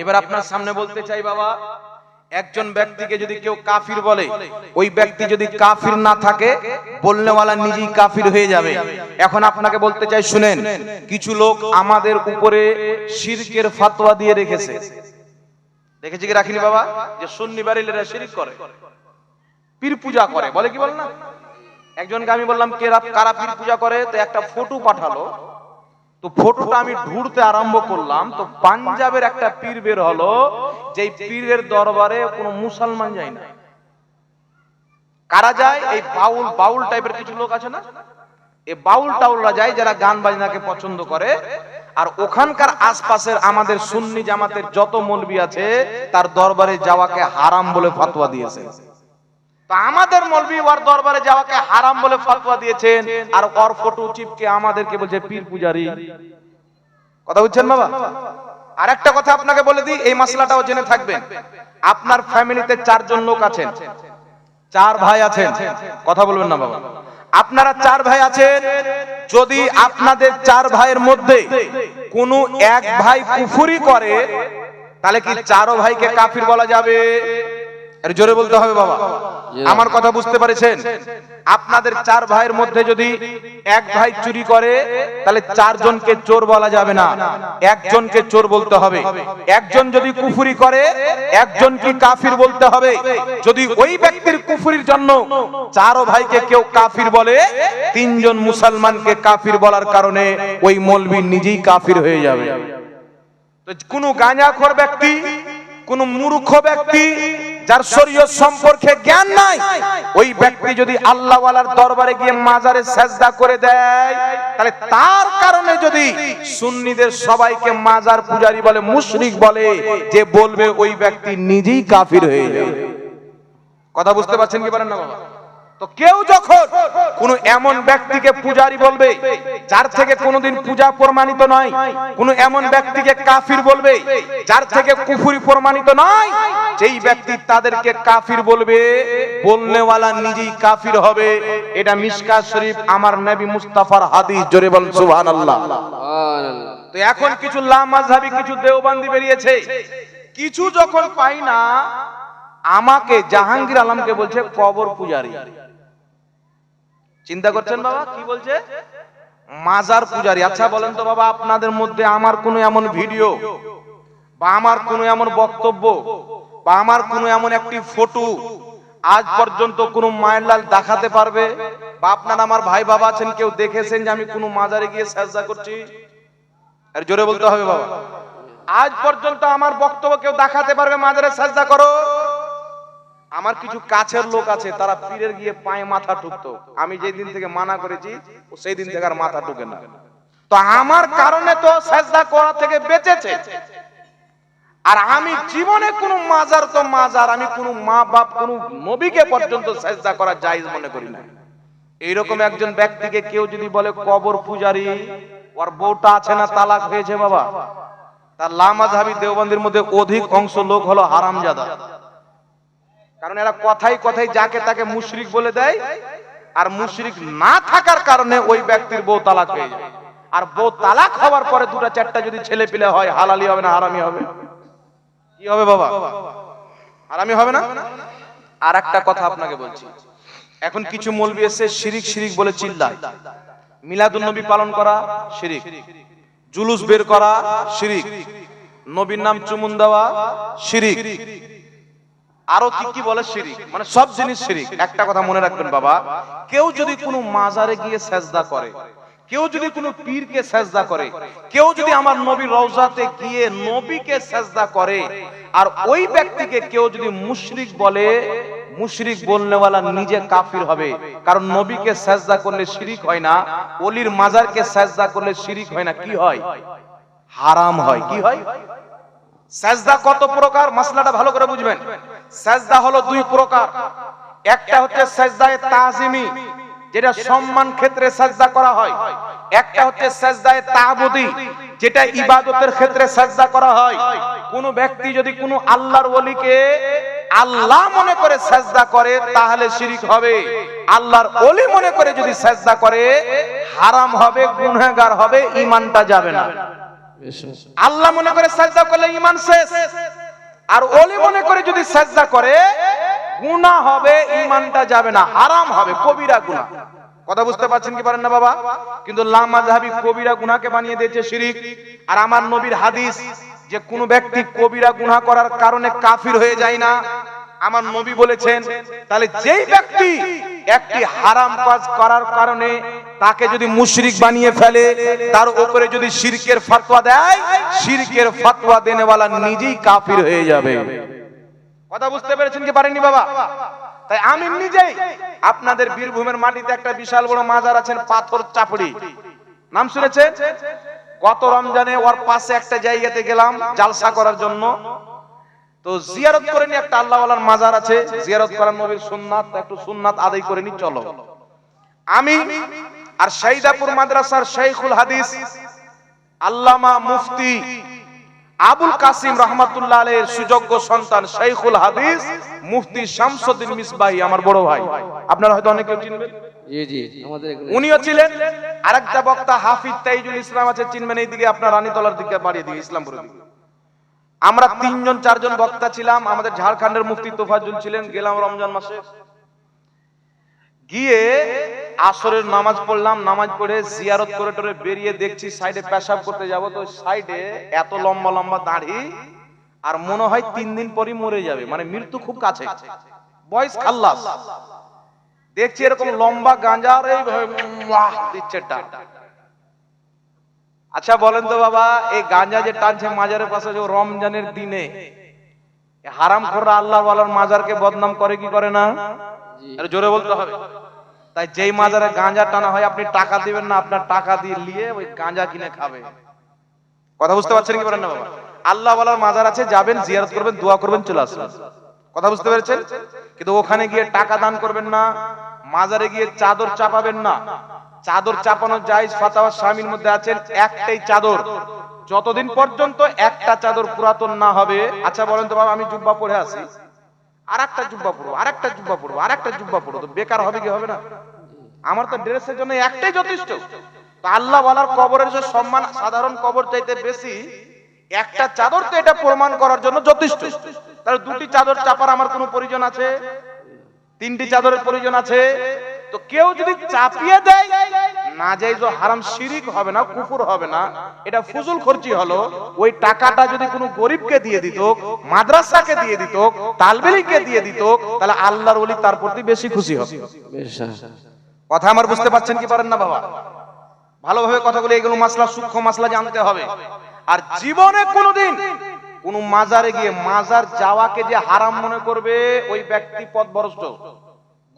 এবার আপনার সামনে বলতে চাই, বাবা, একজন ব্যক্তিকে যদি কেউ কাফির বলে, ওই ব্যক্তি যদি কাফির না থাকে, বলনেওয়ালা নিজেই কাফির হয়ে যাবে। এখন আপনাকে বলতে চাই, শুনেন, কিছু লোক আমাদের উপরে শিরকের ফাতোয়া দিয়ে রেখেছে। দেখেছি কি রাখিনি, বাবা? যে সুন্নি বাড়িলেরা শিরিক করে, পীর পূজা করে, বলে কি বল না? একজনকে আমি বললাম কারা পীর পূজা করে? তো একটা ফটো পাঠালো। তো ফটোটা আমি ঢুঁড়তে আরম্ভ করলাম, তো পাঞ্জাবের একটা পীর বের হলো, যেই পীরের দরবারে কোনো মুসলমান যায় না। কারা যায়? এই বাউল বাউল টাইপের কিছু লোক আছে না? এই বাউল টাউলরা যায় যারা গান বাজনাকে পছন্দ করে, আর ওখানকার আশপাশের আমাদের সুন্নি জামাতের যত মলবি আছে, তার দরবারে যাওয়াকে হারাম বলে ফতোয়া দিয়েছে। আমাদের মলবি ওর দরবারে যাওয়াকে হারাম বলে ফতোয়া দিয়েছেন। আর ওর ফটো চিপকে আমাদেরকে বলছে, পীর পূজারি। কথা বুঝছেন বাবা? আর একটা কথা আপনাকে বলে দিই, এই মশলাটাও জেনে থাকবেন। আপনার ফ্যামিলিতে চারজন লোক আছেন। চার ভাই আছেন। কথা বলবেন না বাবা। আপনারা চার ভাই আছেন, যদি আপনাদের চার ভাইয়ের মধ্যে কোনো এক ভাই কুফুরি করে, তাহলে কি চারো ভাইকে কাফির বলা যাবে? এর জোরে বলতে হবে বাবা। আমার কথা বুঝতে পেরেছেন? আপনাদের চার ভাইয়ের মধ্যে যদি এক ভাই চুরি করে তাহলে চারজনকে চোর বলা যাবে না। একজনকে চোর বলতে হবে। একজন যদি কুফুরি করে একজনকে কাফির বলতে হবে? যদি ওই ব্যক্তির কুফুরির জন্য চারো ভাইকে কেউ কাফির বলে তিনজন মুসলমানকে কাফির বলার কারণে ওই মলবি নিজেই কাফির হয়ে যাবে। কোন গাঁজাখোর ব্যক্তি কোন মূর্খ ব্যক্তি যার শরীয়ত সম্পর্কে জ্ঞান নাই, ওই ব্যক্তি যদি আল্লাহওয়ালার দরবারে গিয়ে মাজারে সেজদা করে দেয়, তাহলে তার কারণে যদি সুন্নিদের সবাইকে মাজার পূজারি বলে, মুশরিক বলে, যে বলবে ওই ব্যক্তি নিজেই কাফির হয়ে যাবে। কথা বুঝতে পারছেন কি পারেন না বাবা? কেউ যখন কোন এমন ব্যক্তিকে পূজারি বলবে, যার থেকে কোনোদিন পূজা প্রমাণিত নয়, কোন এমন ব্যক্তিকে কাফির বলবে, যার থেকে কুফুরি প্রমাণিত নয়, যেই ব্যক্তি তাদেরকে কাফির বলবে, বলনেওয়ালা নিজেই কাফির হবে। এটা মিশকা শরীফ আমার নবী মুস্তাফার হাদিস, জোরে বল সুবহানাল্লাহ। তো এখন কিছু লামাজহাবি কিছু দেওবান্দি বেরিয়েছে। কিছু যখন পাই না, আমাকে জাহাঙ্গীর আলমকে বলছে কবর পূজারি। চিন্তা করছেন বাবা? কি বলছে? মাজার পূজারি। আচ্ছা বলেন তো বাবা আপনাদের মধ্যে আমার কোনো এমন ভিডিও বা আমার কোনো এমন বক্তব্য বা আমার কোনো এমন একটি ফটো আজ পর্যন্ত কোনো মায়ের লাল দেখাতে পারবে? বা আপনার আমার ভাই বাবা আছেন কেউ দেখেছেন যে আমি কোনো মাজারে গিয়ে সাজদা করছি? আর জোরে বলতে হবে বাবা। আজ পর্যন্ত আমার বক্তব্য কেউ দেখাতে পারবে মাজারে সাজদা করো? আমার কিছু কাছের লোক আছে, তারা পীরের গিয়ে পায়ে মাথা ঠুকতো। আমি যেই দিন থেকে মানা করেছি সেই দিন থেকে আর মাথা ঠুকে না। তো আমার কারণে তো সাজদা করা থেকে বেঁচেছে। আর আমি জীবনে কোনো মাজার তো মাজার, আমি কোনো মা বাপ, কোনো নবীকে পর্যন্ত সাজদা করা জায়েজ মনে করি না। এইরকম একজন ব্যক্তিকে কেউ যদি বলে, কবর পূজারি, ওর বউটা আছে না, তালাক হয়েছে বাবা। তার লামাজহাবি দেওবন্দির মধ্যে অধিক অংশ লোক হলো হারামজাদা। কারণ এরা কথাই কথাই যাকে তাকে মুশরিক বলে দেয়, আর মুশরিক না থাকার কারণে ওই ব্যক্তির বউ তালাক হয়ে যায়। আর বউ তালাক হওয়ার পরে দুটা চারটা যদি ছেলে পিলে হয়, হালালি হবে না, হারামি হবে? কি হবে বাবা? হারামি হবে না? আর একটা কথা আপনাকে বলছি। এখন কিছু মলবি এসে শিরিক শিরিক বলে চিল্লায়। মিলাদুন নবী পালন করা শিরিক। জুলুস বের করা শিরিক। নবীর নাম চুমুন দেওয়া শিরিক। আরও কি কি বলে শিরিক? মানে সব জিনিস শিরিক। একটা কথা মনে রাখবেন বাবা, কেউ যদি কোনো মাজারে গিয়ে সেজদা করে, কেউ যদি কোনো পীরকে সেজদা করে, কেউ যদি আমার নবীর রওজাতে গিয়ে নবীকে সেজদা করে, আর ওই ব্যক্তিকে কেউ যদি মুশরিক বলে, মুশরিক বলনেওয়ালা নিজে কাফির হবে। কারণ নবীকে সেজদা করলে শিরিক হয় না, অলির মাজারকে সেজদা করলে শিরিক হয় না, কি হয়? হারাম হয়। কি হয়? সেজদা কত প্রকার? মাসলাটা ভালো করে বুঝবেন। সাজদা হলো দুই প্রকার। একটা হচ্ছে সাজদায়ে তাজিমি যেটা সম্মান ক্ষেত্রে সাজদা করা হয়। একটা হচ্ছে সাজদায়ে তাবুদি যেটা ইবাদতের ক্ষেত্রে সাজদা করা হয়। কোন ব্যক্তি যদি কোনো আল্লাহর ওলিকে আল্লাহ মনে করে সাজদা করে তাহলে শিরিক হবে। আল্লাহর ওলি মনে করে যদি সাজদা করে হারাম হবে গুনাহগার হবে ঈমানটা যাবে না। আল্লাহ মনে করে সাজদা করলে ইমান শেষ। আর ওলি মনে করে যদি সাজদা করে, গুনাহ হবে ইমানটা যাবে না, হারাম হবে, কবিরা গুনাহ। কথা বুঝতে পারছেন কি পারেন না বাবা? কিন্তু লামাযহাবি কবিরা গুনাহকে বানিয়ে দিয়েছে শিরিক। আর আমার নবীর হাদিস যে কোন ব্যক্তি কবিরা গুনাহ করার কারণে কাফির হয়ে যায় না। আমার নবী বলেছেন, তাহলে যেই ব্যক্তি একটি হারাম কাজ করার কারণে তাকে যদি মুশরিক বানিয়ে ফেলে, তার উপরে যদি শিরকের ফতোয়া দেয়, শিরকের ফতোয়া দেনেওয়ালা নিজেই কাফির হয়ে যাবে। কথা বুঝতে পেরেছেন কি পারেননি বাবা? তাই আমি নিজেই আপনাদের বীরভূমের মাটিতে একটা বিশাল বড় মাজার আছেন, পাথর চাপড়ি। নাম শুনেছেন? গত রমজানে ওর পাশে একটা জায়গাতে গেলাম জালসা করার জন্য। তো জিয়ারত করে নি একটা আল্লাহওয়ালার মাজার আছে, জিয়ারত করার নবীর সুন্নাত, একটু সুন্নাত আদায় করে নি চলো। আমি আর শাহিদাপুর মাদ্রাসার শেখুল হাদিস আল্লামা মুফতি আবুল কাসিম রহমাতুল্লাহ আলের সুযোগ্য সন্তান শেখুল হাদিস মুফতি শামসুদ্দিন মিসবাহি আমার বড় ভাই। আপনারা হয়তো অনেকে চিনবেন। উনিও ছিলেন। আরেকটা বক্তা হাফিজ তাইজুল ইসলাম আছে চিনবেন এই দিকে আপনার রানীতলার দিকে বাড়িয়ে দিকে ইসলামপুরের দিকে। আমরা তিনজন চারজন বক্তা ছিলাম। আমাদের ঝাড়খণ্ডের মুফতি তোফাজুল ছিলেন গেলাম রমজান মাসে। গিয়ে আসরের নামাজ পড়লাম, নামাজ পড়ে জিয়ারত করে টরে বেরিয়ে দেখছি সাইডে পেশাব করতে যাব, তো সাইডে এত লম্বা লম্বা দাড়ি, আর মনে হয় তিন দিন পরই মরে যাবে মানে মৃত্যু খুব কাছে। বয়স খাল্লাস। দেখছি এরকম লম্বা গাঁজা মুয়াহ দিচ্ছে আচ্ছা বলেন তো বাবা, এই গাঁজা যে টানছে মাজারের পাশে যে রমজানের দিনে হারাম করে আল্লাহ মাজারকে বদনাম করে কি করে না? জোরে বলতে হবে। তাই যেই মাজারে গাঁজা টানা হয়, আপনি টাকা দিবেন না, আপনার টাকা দিয়ে নিয়ে ওই গাঁজা কিনে খাবে। কথা বুঝতে পারছেন কি পারেন না বাবা? আল্লাহ ওয়ালার মাজার আছে, যাবেন, জিয়ারত করবেন, দোয়া করবেন, চলে আসবেন। কথা বুঝতে পেরেছেন? কিন্তু ওখানে গিয়ে টাকা দান করবেন না, মাজারে গিয়ে চাদর চাপাবেন না। চাদর চাপানো জায়েজ ফাতাওয়া স্বামীর মধ্যে আছেন একটাই চাদর। যতদিন পর্যন্ত একটা চাদর পুরাতন না হবে আচ্ছা বলেন তো বাবা, আমি জুব্বা পরে আছি। আর একটা জুব্বা পরবো আর একটা জুব্বা পরবো আর একটা জুব্বা পরবো। তো বেকার হবে কি হবে না? আমার তো ড্রেসের জন্য একটাই যথেষ্ট। আল্লাহ বলার কবরের যে সম্মান, সাধারণ কবর চাইতে বেশি, একটা চাদর তো এটা প্রমাণ করার জন্য যথেষ্ট। তাহলে দুটি চাদর চাপার আমার কোনো প্রয়োজন আছে? তিনটি চাদরের প্রয়োজন আছে? তো কেউ যদি চাপিয়ে দেয় না যাই হারাম শিরিক হবে না কুকুর হবে না, এটা ফুজুল খরচি হলো, ওই টাকাটা যদি কোনো গরিবকে দিয়ে দিত, মাদ্রাসাকে দিয়ে দিত, তালবেলিকে দিয়ে দিত, তাহলে আল্লাহর ওলি তার প্রতি বেশি খুশি হবে কথা আমার বুঝতে পারছেন কি পারেন না বাবা? ভালোভাবে কথাগুলো, এগুলো মাসলা, সূক্ষ্ম মাসলা জানতে হবে। আর জীবনে কোনোদিন কোন মাজারে গিয়ে মাজার যাওয়াকে যে হারাম মনে করবে, ওই ব্যক্তি পথ ভ্রষ্ট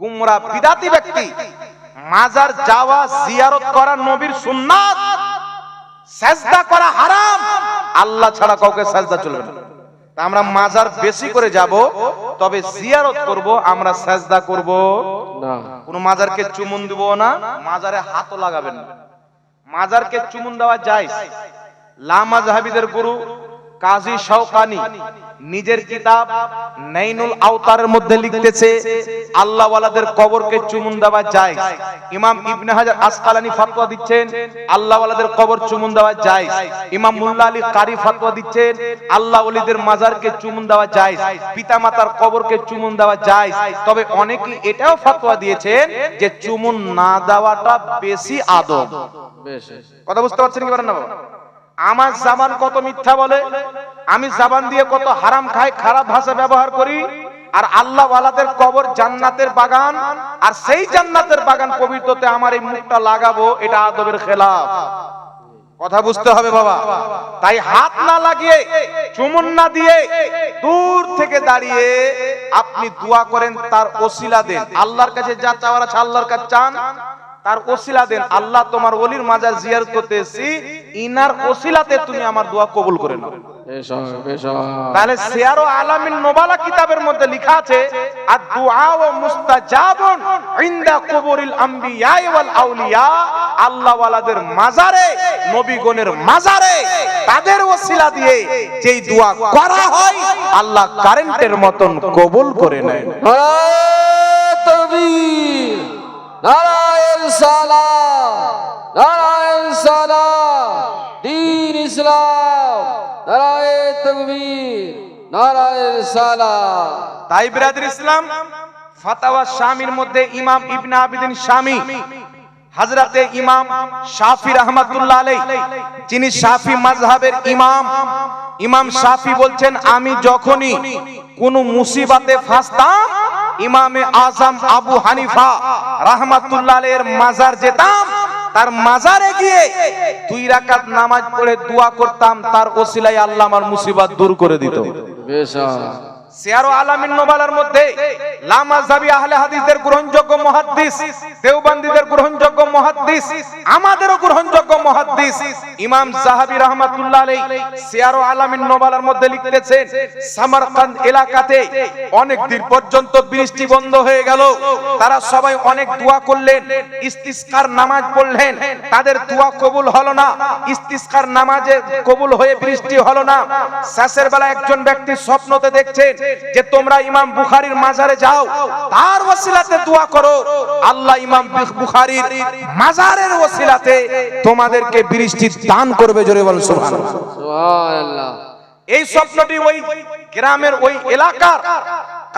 গুমরা বিদাতি ব্যক্তি। মাজার যাওয়া জিয়ারত করা নবীর সুন্নাত সেজদা করা হারাম। আল্লাহ ছাড়া কাউকে সেজদা চলবে না। তা আমরা মাজার বেশি করে যাব তবে জিয়ারত করব আমরা সেজদা করব। না। কোন মাজারকে চুমুন দিব না মাজারে হাতও লাগাবেন না। মাজারকে চুমুন দেওয়া যায়। লামাজহাবিদের গুরু কাজী শওকানি নিজের কিতাব নাইনুল আওতারের মধ্যে লিখতেছে আল্লাহ ওয়ালাদের কবরকে চুমুন দেওয়া যায় ইমাম ইবনে হাজার আসকালানি ফতোয়া দিচ্ছেন আল্লাহ ওয়ালাদের কবর চুমুন দেওয়া যায় ইমাম মুল্লা আলী কারি ফতোয়া দিচ্ছেন আল্লাহ ওলিদের মাজারকে চুমুন দেওয়া যায় পিতামাতার কবরকে চুমুন দেওয়া যায় তবে অনেকে এটাও ফতোয়া দিয়েছেন যে চুমুন না দেওয়াটা বেশি আদব। বেশ। কথা বুঝতে পারছেন কি পারেন না বাবা? আমার জাবান কত মিথ্যা বলে? আমি জাবান দিয়ে কত হারাম খাই, খারাপ ভাষা ব্যবহার করি? আর আল্লাহ ওয়ালাদের কবর জান্নাতের বাগান, আর সেই জান্নাতের বাগান পবিত্রতে আমার এই মুখটা লাগাবো, এটা আদবের খেলাফ। কথা বুঝতে হবে বাবা। তাই হাত না লাগিয়ে, চুমুন না দিয়ে দূর থেকে দাঁড়িয়ে আপনি দোয়া করেন, তার ওসিলা দেন। আল্লাহর কাছে যা চাওয়ার আছে আল্লাহর কাছে চান। তার ওসিলা দেন আল্লাহ তোমার ওলির মাজার জিয়ারত করতে এসেছি ইনার ওসিলাতে তুমি আমার দোয়া কবুল করে নাও। তাহলে সিয়ারো আলামিন নোবালা কিতাবের মধ্যে লেখা আছে আর দুআ ও মুস্তাজাবুন ইনদা কুবুরিল আম্বিয়া ওয়াল আউলিয়া আল্লাহ ওয়ালাদের মাজারে নবীগণের মাজারে তাদের ওসিলা দিয়ে যেই দোয়া করা হয় আল্লাহ কারেন্টের মতন কবুল করে নেয়। তাই ইসলাম, ফাতাওয়া মধ্যে ইমাম ইবনে আবিদিন শামি হযরতে ইমাম রহমাতুল্লাহ আলাই যিনি ইমাম। ইমাম বলছেন, আমি যখনই কোন মুসিবাতে ফাঁসতাম, ইমামে আজম আবু হানিফা রহমাতুল্লাহ আলাইহির মাজার যেতাম, তার মাজারে গিয়ে দুই রাকাত নামাজ পড়ে দোয়া করতাম, তার ওসিলায় আল্লাহ আমার মুসিবাত দূর করে দিত। বেশা সিয়ারো আলামিন নোবালার মধ্যে লামাজাবি আহলে হাদিসদের গ্রহণযোগ্য গ্রহণযোগ্য আমাদেরও গ্রহণযোগ্য ইমাম সিয়ারো আলামিন নোবালার মধ্যে লিখতেছেন এলাকাতে অনেক দিন পর্যন্ত বৃষ্টি বন্ধ হয়ে গেল। তারা সবাই অনেক দোয়া করলেন, ইস্তিসকার নামাজ পড়লেন। তাদের দোয়া কবুল হলো না, ইস্তিসকার নামাজে কবুল হয়ে বৃষ্টি হলো না। শেষের বেলা একজন ব্যক্তি স্বপ্নতে দেখছেন যে তোমরা ইমাম বুখারীর মাজারে যাও তার ওসিলাতে দোয়া করো। আল্লাহ ইমাম বুখারীর মাজারের ওসিলাতে তোমাদেরকে বৃষ্টি দান করবে জোরে বল সুবহানাল্লাহ। সুবহানাল্লাহ। এই স্বপ্নটি ওই গ্রামের ওই এলাকার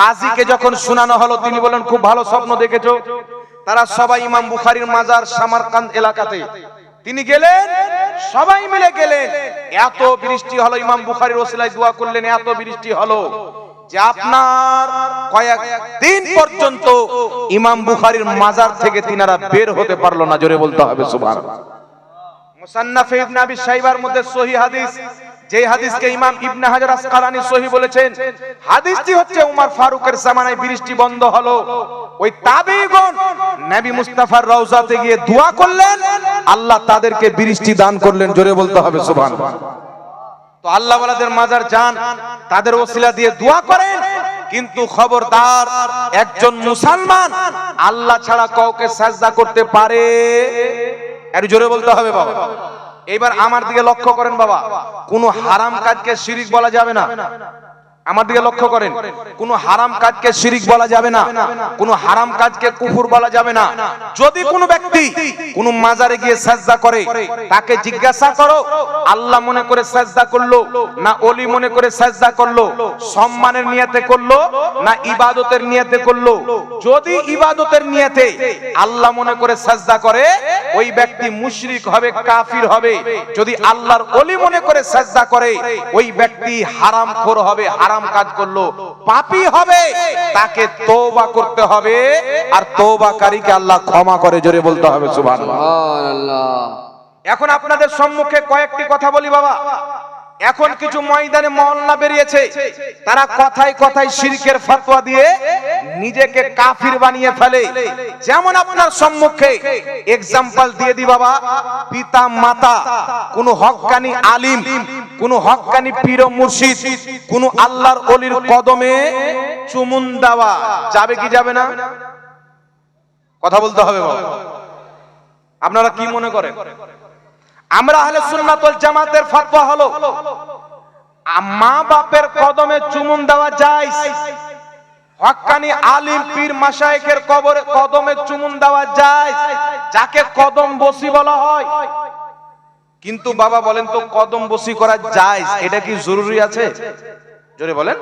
কাজীকে যখন শোনানো হলো তিনি বলেন খুব ভালো স্বপ্ন দেখেছ। তারা সবাই ইমাম বুখারীর মাজার সামারকান্দ এলাকাতে। তিনি গেলেন সবাই মিলে গেলেন। এত বৃষ্টি হলো ইমাম বুখারীর ওসিলায় দোয়া করলেন এত বৃষ্টি হলো। যে কয়েক দিন পর্যন্ত ইমাম বুখারীর মাজার থেকে তিনারা বের হতে পারল না, জোরে বলতে হবে, সুবহানাল্লাহ। মুসান্নাফে ইবনে আবি শাইবার মধ্যে সহি হাদিস যে হাদিসকে ইমাম ইবনে হাজার আসকালানি সহি বলেছেন, হাদিসটি হচ্ছে উমর ফারুকের জামানায় বৃষ্টি বন্ধ হলো। ওই তাবিগণ নবী মুস্তাফার রওজাতে গিয়ে দোয়া করলেন, আল্লাহ তাদেরকে বৃষ্টি দান করলেন, জোরে বলতে হবে, সুবহানাল্লাহ। আল্লাহ বালাদের মাজার যান, তাদের ওসিলা দিয়ে দোয়া করেন, কিন্তু খবরদার একজন মুসলমান আল্লাহ ছাড়া কাউকে সাজদা করতে পারে? আর জোরে বলতে হবে বাবা। এবার আমার দিকে লক্ষ্য করেন বাবা, কোন হারাম কাজকে শিরিক বলা যাবে না। আমার দিকে লক্ষ্য করেন, কোন হারাম কাজকে শিরিক বলা যাবে না, কোন হারাম কাজকে কুফুর বলা যাবে না। যদি কোনো ব্যক্তি কোন মাজারে গিয়ে সাজদা করে, তাকে জিজ্ঞাসা করো, আল্লাহ মনে করে সাজদা করল, না অলি মনে করে সাজদা করল, সম্মানের নিয়তে করল, না ইবাদতের নিয়তে করল? যদি ইবাদতের নিয়তে আল্লাহ মনে করে সাজদা করে, ওই ব্যক্তি মুশরিক হবে, কাফির হবে। যদি আল্লাহর অলি মনে করে সাজদা করে, ওই ব্যক্তি হারামখোর হবে হারাম কাজ করল পাপি হবে তাকে তোবা করতে হবে আর তওবাকারীকে আল্লাহ ক্ষমা করে জোরে বলতে হবে সুবহানাল্লাহ। এখন আপনাদের সম্মুখে কয়েকটি কথা বলি বাবা। এখন কিছু ময়দানে মহল্লা বেরিয়েছে। তারা কথায় কথায় শিরকের ফতোয়া দিয়ে নিজেকে কাফির বানিয়ে ফেলে। যেমন আপনার সম্মুখে এক্সাম্পল দিয়ে দি বাবা, পিতা, মাতা, কোন হক্কানি আলিম, কোন হক্কানি পীর মুর্শিদ, কোন আল্লাহর অলির কদমে চুমুন দেওয়া। যাবে কি যাবে না? কথা বলতে হবে বাবা। আপনারা কি মনে করেন? আমরা আহলে সুন্নাত ওয়াল জামাতের ফতোয়া হলো। মা বাপের কদমে চুমুন দেওয়া যায়। হক্কানি আলিম পীর মাশায়েখের কবরে কদমে চুমুন দেওয়া যায়। যাকে কদম বসি বলা হয়। কিন্তু বাবা বলেন তো, কদম বসি করা যায়। এটা কি জরুরি আছে? জোরে বলেন।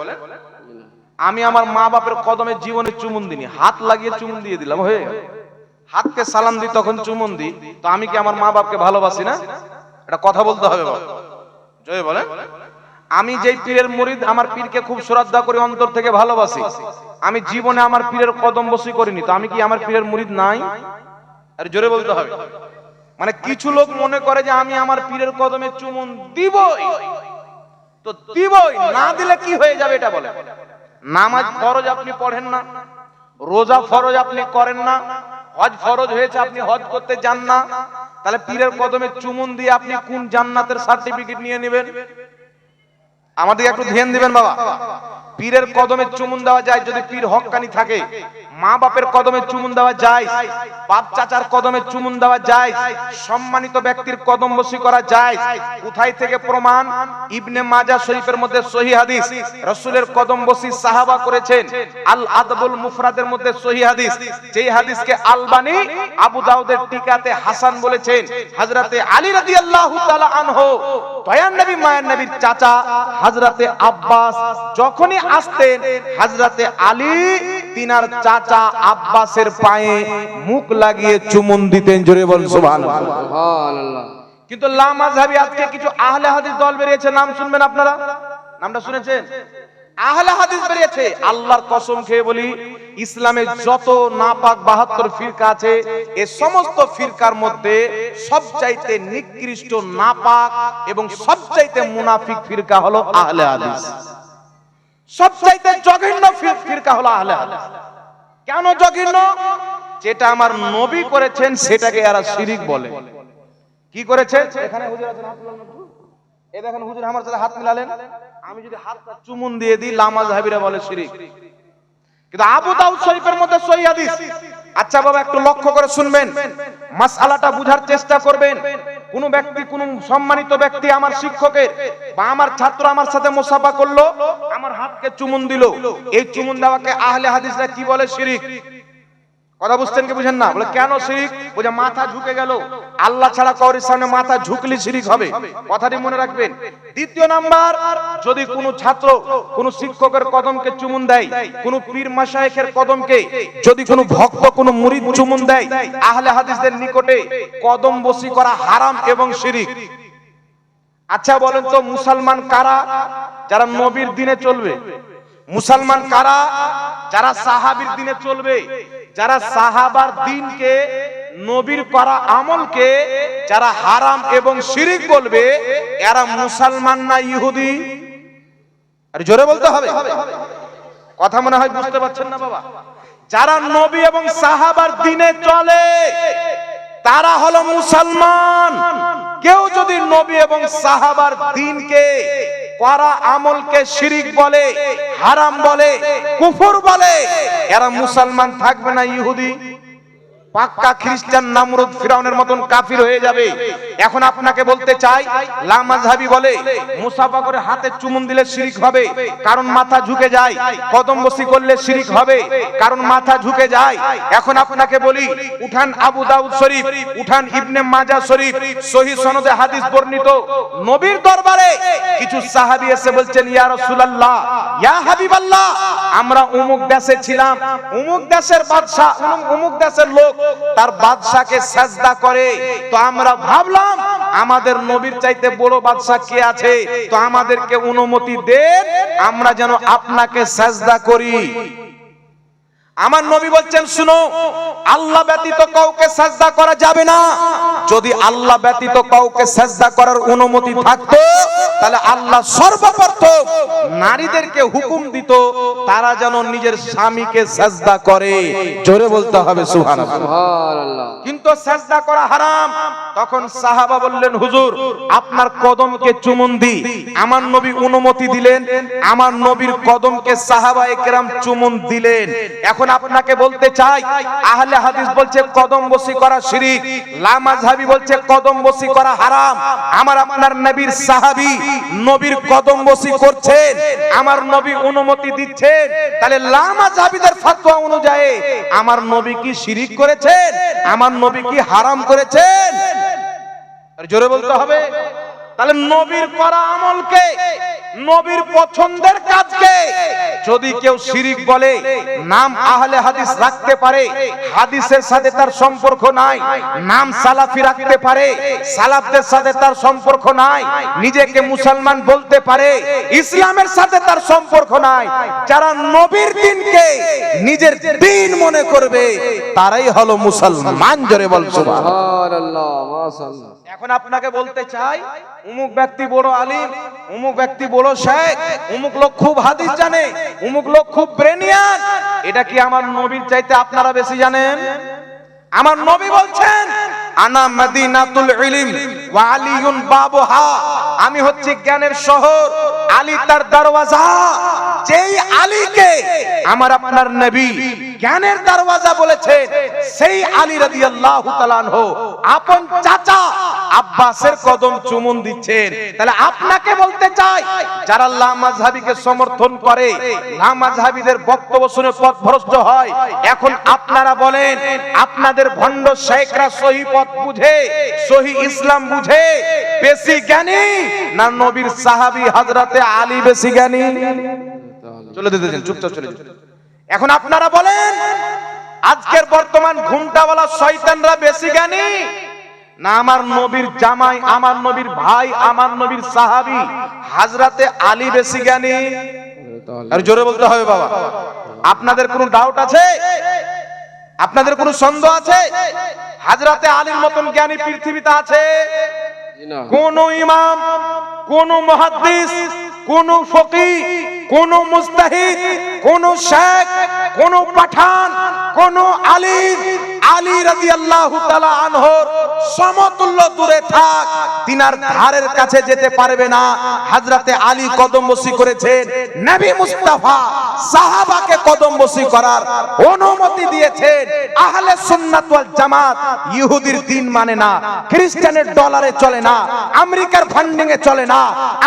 আমি আমার মা বাপের কদমে জীবনে চুমুন দিনি হাত লাগিয়ে চুমুন দিয়ে দিলাম, হয়ে গেল। হাতকে সালাম দিই, তখন চুমুন দিই। তো আমি কি আমার মা বাপকে ভালোবাসি না? এটা কথা বলতে হবে জয় বলে। আমি যেই পীরের মুরিদ, আমার পীরকে খুব শ্রদ্ধা করি অন্তর থেকে ভালোবাসি। আমি জীবনে আমার পীরের কদম বসি করিনি। তো আমি কি আমার পীরের মুরিদ নাই? আর জোরে বলতে হবে। মানে কিছু লোক মনে করে যে আমি আমার পীরের কদমে চুমুন দিবই। তো দিবই, না দিলে কি হয়ে যাবে এটা বলে। নামাজ ফরজ আপনি পড়েন না, রোজা ফরজ আপনি করেন না হজ ফরজ হয়েছে, আপনি হজ করতে যান না। তাহলে পীরের কদমে চুমুন দিয়ে আপনি কোন জান্নাতের সার্টিফিকেট নিয়ে নেবেন? আমাদের একটু ধ্যান দিবেন বাবা। পীরের কদমে চুমুন দেওয়া যায় যদি পীর হক্কানি থাকে। মা বাপের কদমে চুমুন দেওয়া যায়, বাপ চাচার কদমে চুমুন দেওয়া যায়, সম্মানিত ব্যক্তির কদম বসি করা যায়। কোথায় থেকে প্রমাণ? ইবনে মাজা শরীফের মধ্যে সহি হাদিস, রসুলের কদম বসি সাহাবা করেছেন, আল আদবুল মুফরাদের মধ্যে সহি হাদিস। যেই হাদিসকে আলবানি আবু দাউদের টিকাতে হাসান বলেছেন, হযরতে আলী রাদিয়াল্লাহু তাআলা আনহু, দয়ান নবী মায়ের নবীর চাচা হযরতে আব্বাস যখনই আসতেন, হযরতে আলী তিনার চাচা আব্বাসের পায়ে মুখ লাগিয়ে চুমুন দিতেন জোরে বল সুবহানাল্লাহ। কিন্তু লামাজহাবি আজকে কিছু আহলে হাদিস দল বেরিয়েছে নাম শুনবেন আপনারা? নামটা শুনেছেন? আহলে হাদিস বেরিয়েছে। আল্লাহর কসম খেয়ে বলি ইসলামের যত নাপাক বাহাত্তর ফিরকা আছে এ সমস্ত ফিরকার মধ্যে সবচাইতে নিকৃষ্ট নাপাক এবং সবচাইতে মুনাফিক ফিরকা হলো আহলে হাদিস। সবচাইতে জঘন্য ফির- ফিরকা হলো আহলে কেন জঘন্য? যেটা আমার নবী করেছেন সেটাকে এরা শিরিক বলে। কি করেছে? এখানে হুজুর আছেন। এই দেখেন হুজুর আমার সাথে হাত মিলালেন। আমি যদি হাতটা চুমুন দিয়ে দিই লামাজ হাবিরা বলে শিরিক। কিন্তু আবু দাউদ শরীফের মধ্যে সহি হাদিস। আচ্ছা বাবা, একটু লক্ষ্য করে শুনবেন। মাসআলাটা বুঝার চেষ্টা করবেন। কোন ব্যক্তি, কোন সম্মানিত ব্যক্তি আমার শিক্ষকের বা আমার ছাত্র আমার সাথে মোসাফা করল, আমার হাতকে চুমুন দিল। এই চুমুন দেওয়াকে আহলে হাদিসরা কি বলে? শিরিক। কথা বুঝছেন কি বুঝেন না? বলে, কেন শিরিক? বলে, মাথা ঝুঁকে গেল। আল্লাহ ছাড়া কাউরির সামনে মাথা ঝুঁকলি শিরিক হবে। কথাটি মনে রাখবেন। দ্বিতীয় নাম্বার, যদি কোনো ছাত্র কোনো শিক্ষকের কদমকে চুমুন দেয়, কোনো পীর মাশায়েখের কদমকে যদি কোনো ভক্ত, কোনো মুরিদ চুমুন দেয়, আহলে হাদিসদের নিকটে কদম বসি করা হারাম এবং শিরিক। আচ্ছা বলেন তো, মুসলমান কারা? যারা নবীর দিনে চলবে। মুসলমান কারা? যারা সাহাবীর দিনে চলবে। যারা সাহাবার দিনকে নবীর করা আমলকে যারা হারাম এবং শিরিক বলবে এরা মুসলমান না ইহুদি? আর জোরে বলতে হবে। কথা মনে হয় বুঝতে পারছেন না বাবা? যারা নবী এবং সাহাবার দিনে চলে তারা হলো মুসলমান। কেউ যদি নবী এবং সাহাবার দিনকে করা আমলকে শিরিক বলে হারাম বলে কুফর বলে। এরা মুসলমান থাকবে না ইহুদি। পাক্কা খ্রিস্টান নামরুদ ফিরাউনের মতন কাফির হয়ে যাবে। এখন আপনাকে বলতে চাই লামাজহাবি বলে মুসাফা করে হাতে চুমুন দিলে শিরিক হবে, কারণ মাথা ঝুঁকে যায়। কদম বসি করলে শিরিক হবে, কারণ মাথা ঝুঁকে যায়। এখন আপনাকে বলি, উঠান আবু দাউদ শরীফ, উঠান ইবনে মাজা শরীফ, সহি সনদে হাদিস বর্ণিত নবীর দরবারে কিছু সাহাবী এসে বলছেন, ইয়া রাসূলুল্লাহ, ইয়া হাবিবাল্লাহ, আমরা অমুক দেশে ছিলাম অমুক দেশের বাদশা অমুক দেশের লোক তার বাদশাকে সাজদা করে। তো আমরা ভাবলাম, আমাদের নবীর চাইতে বড় বাদশা কে আছে? তো আমাদেরকে অনুমতি দেন, আমরা যেন আপনাকে সাজদা করি। আমার নবী বলছেন শুনো আল্লাহ ব্যতীত কাউকে সাজদা করা যাবে না। যদি আল্লাহ ব্যতীত কাউকে সাজদা করার অনুমতি থাকতো তাহলে আল্লাহ সর্বপ্রথম নারীদেরকে হুকুম দিত তারা যেন নিজের স্বামীকে সাজদা করে। জোরে বলতে হবে সুবহানাল্লাহ। সুবহানাল্লাহ। কিন্তু সাজদা করা হারাম। তখন সাহাবা বললেন হুজুর আপনার কদমকে চুমুন দি। আমার নবী অনুমতি দিলেন আমার নবীর কদমকে সাহাবা একরাম চুমুন দিলেন। এখন আপনাকে বলতে চাই, আহলে হাদিস বলছে কদম বসি করা শিরিক লামাজহাবি বলছে কদম বসি করা হারাম। আমার আপনার নবীর সাহাবী নবীর কদম বসি করছেন, আমার নবী অনুমতি দিচ্ছেন। তাহলে লামাজহাবিদের ফতোয়া অনুযায়ী আমার নবী কি শিরিক করেছেন? আমার নবী কি হারাম করেছেন? জোরে বলতে হবে। তাহলে নবীর করা আমলকে নবীর পছন্দের কাজকে যদি কেউ শিরিক বলে নাম আহলে হাদিস রাখতে পারে হাদিসের সাথে তার সম্পর্ক নাই নাম সালাফি রাখতে পারে সালাফদের সাথে তার সম্পর্ক নাই নিজেকে মুসলমান বলতে পারে ইসলামের সাথে তার সম্পর্ক নাই যারা নবীর দিনকে নিজের দিন মনে করবে তারাই হলো মুসলমান। জোরে বল সুবহানাল্লাহ। এখন আপনাকে বলতে চাই অমুক ব্যক্তি বড় আলিম অমুক ব্যক্তি বড় শেখ অমুক লোক খুব হাদিস জানে অমুক লোক খুব ব্রেনিয়ান এটা কি আমার নবীর চাইতে আপনারা বেশি জানেন? আমার নবী বলছেন, আনা মদিনাতুল ইলম ওয়া আলিয়ুন বাবুহা। আমি হচ্ছি জ্ঞানের শহর, আলী তার দরওয়াজা। যেই আলীকে আমার আপনার নবী জ্ঞানের দরওয়াজা বলেছে, সেই আলী তাআলা আনহু, আপন চাচা আব্বাসের কদম চুমুন দিচ্ছেন তাহলে আপনাকে বলতে চাই, যারা লা মাযহাবিকে সমর্থন করে, লা বক্তব্য শুনে পথ ভ্রষ্ট হয়, এখন আপনারা বলেন, আপনাদের ভণ্ড শেখরা সহি পথ বুঝে, সহি ইসলাম বুঝে, বেশি জ্ঞানী না নবীর সাহাবী হযরতে আলী বেশি জ্ঞানী চলে দিতেছেন চুপচাপ চলে যান। এখন আপনারা বলেন আজকের বর্তমান ঘুমটাওয়ালা শয়তানরা বেশি জ্ঞানী? না আমার নবীর জামাই আমার নবীর ভাই আমার নবীর সাহাবী হাজরাতে আলী বেশি জ্ঞানী? আর জোরে বলতে হবে বাবা। আপনাদের কোনো ডাউট আছে? আপনাদের কোনো সন্দেহ আছে? হাজরাতে আলীর মতন জ্ঞানী পৃথিবীতে আছে? কোন ইমাম কোন মুহাদ্দিস কোন ফকি কোন মুস্তাহিদ কোন শেখ কোন পাঠান কোন আলী আলী রাদিয়াল্লাহু তাআলা আনহর সমতুল্য দূরে থাক। তিনার ধারের কাছে যেতে পারবে না। হযরতে আলী কদম বসি করেছেন। নবী মুস্তাফা সাহাবাকে কদম বসি করার অনুমতি দিয়েছেন। আহলে জামাত ইহুদির দিন মানে না। খ্রিস্টানের ডলারে চলে না। আমেরিকার ফান্ডিং এ চলে না।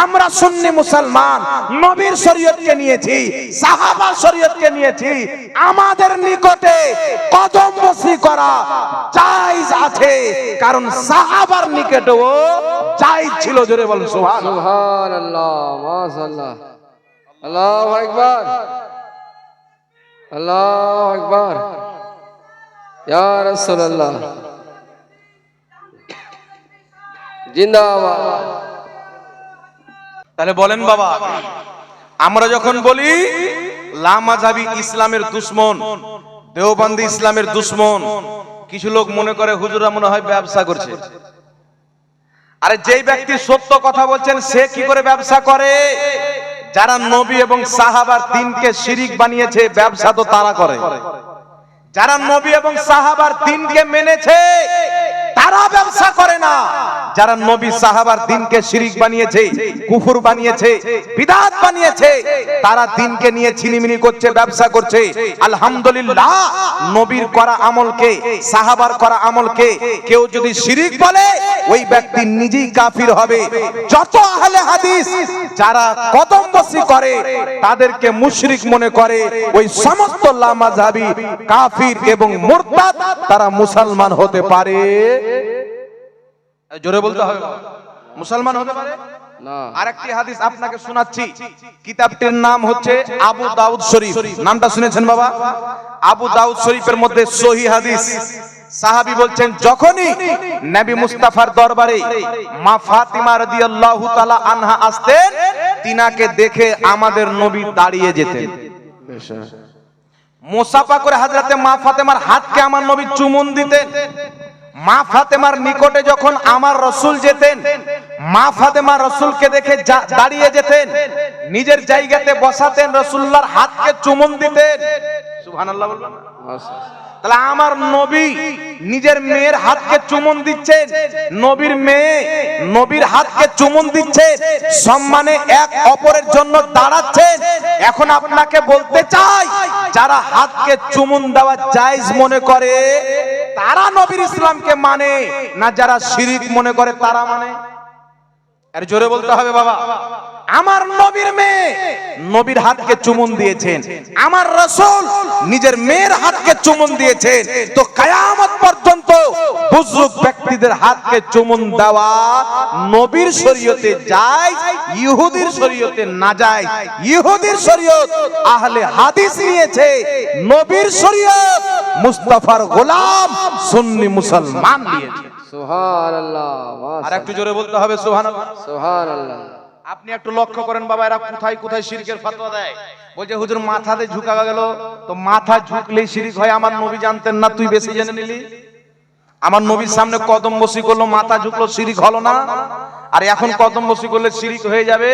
আমরা সুন্নি মুসলমান। নবীর শরীয়তকে নিয়েছি। সাহাবা শরীয়তকে নিয়েছি। আমাদের নিকটে কদম বসি করা জায়েজ আছে। কারণ সাহাবার নিকটেও জায়েজ ছিল জোরে বলুন সুবহান সুবহান মাশাআল্লাহ। আল্লাহু আকবার। আল্লাহু আকবার। ইয়া রাসূলুল্লাহ। জিন্দাবাদ। তাহলে বলেন বাবা আমরা যখন বলি লামাজাবি ইসলামের দুশ্মন দেওবন্দি ইসলামের দুশ্মন। কিছু লোক মনে করে হুজুরা মনে হয় ব্যবসা করছে। আরে যেই ব্যক্তি সত্য কথা বলছেন, সে কি করে ব্যবসা করে? যারা নবী এবং সাহাবার দিনকে শিরিক বানিয়েছে, ব্যবসা তো তারা করে। যারা নবী এবং সাহাবার দিনকে মেনেছে তারা ব্যবসা করে না, যারা নবী সাহাবার দিনকে শিরিক বানিয়েছে, কুফুর বানিয়েছে, বিদাত বানিয়েছে, তারা দিনকে নিয়ে ছিনিমিনি করছে, ব্যবসা করছে। আলহামদুলিল্লাহ, নবীর করা আমলকে, সাহাবার করা আমলকে কেউ যদি শিরিক বলে, ওই ব্যক্তি নিজেই কাফির হবে। যত আহলে হাদিস যারা কদম বসি করে, তাদেরকে মুশরিক মনে করে, ওই সমস্ত লামাজাবি কাফির এবং মুরতাদ, তারা মুসলমান হতে পারে। জোরে বলতে হবে। মুসলমান হতে পারে? আরেকটি হাদিস আপনাকে শোনাচ্ছি। কিতাবটির নাম হচ্ছে আবু দাউদ শরীফ। নামটা শুনেছেন বাবা? আবু দাউদ শরীফের মধ্যে সহি হাদিস। সাহাবী বলছেন যখনই নবী মুস্তাফার দরবারে মা ফাতিমা রাদিয়াল্লাহু তাআলা আনহা আসতেন তিনাকে দেখে আমাদের নবী দাঁড়িয়ে যেতেন। মোসাফা করে হাজরাতে মা ফাতেমার হাতকে আমার নবী চুমুন দিতেন। মা ফাতেমার নিকটে যখন আমার রসুল যেতেন, মা ফাতেমা রসুলকে দেখে দাঁড়িয়ে যেতেন, নিজের জায়গাতে বসাতেন, রসুল্লাহর হাতকে চুমুন দিতেন। সুবহানাল্লাহ বলবেন তাহলে আমার নবী নিজের মেয়ের হাতকে চুমুন দিচ্ছেন, নবীর মেয়ে নবীর হাতকে চুমুন দিচ্ছে সম্মানে এক অপরের জন্য দাঁড়াচ্ছেন। এখন আপনাকে বলতে চাই, যারা হাতকে চুমুন দেওয়া জায়েজ মনে করে তারা নবীর ইসলামকে মানে না যারা শিরিক মনে করে তারা মানে? আর জোরে বলতে হবে বাবা। আমার নবীর মেয়ে নবীর হাতকে চুমুন দিয়েছেন। আমার রসুল নিজের মেয়ের হাতকে চুমুন দিয়েছেন। তো কায়ামত পর্যন্ত ব্যক্তিদের হাতকে চুমুন দেওয়া নবীর শরীয়তে যায়, ইহুদির শরীয়তে না যায়। ইহুদির শরীয়ত আহলে হাদিস নিয়েছে। নবীর শরীয়ত মুস্তাফার গোলাম সুন্নি মুসলমান নিয়েছে। সুবহানাল্লাহ আর একটু জোরে বলতে হবে সুবহানাল্লাহ। সুবহানাল্লাহ। আপনি একটু লক্ষ্য করেন বাবা এরা কোথায় কোথায় শিরকের ফতোয়া দেয়? বলছে হুজুর মাথাতে ঝুঁকা গেল। তো মাথা ঝুঁকলেই শিরিক হয় আমার নবী জানতেন না তুই বেশি জেনে নিলি? আমার নবীর সামনে কদম বসি করল মাথা ঝুঁকলো শিরিক হলো না। আর এখন কদম বসি করলে শিরিক হয়ে যাবে।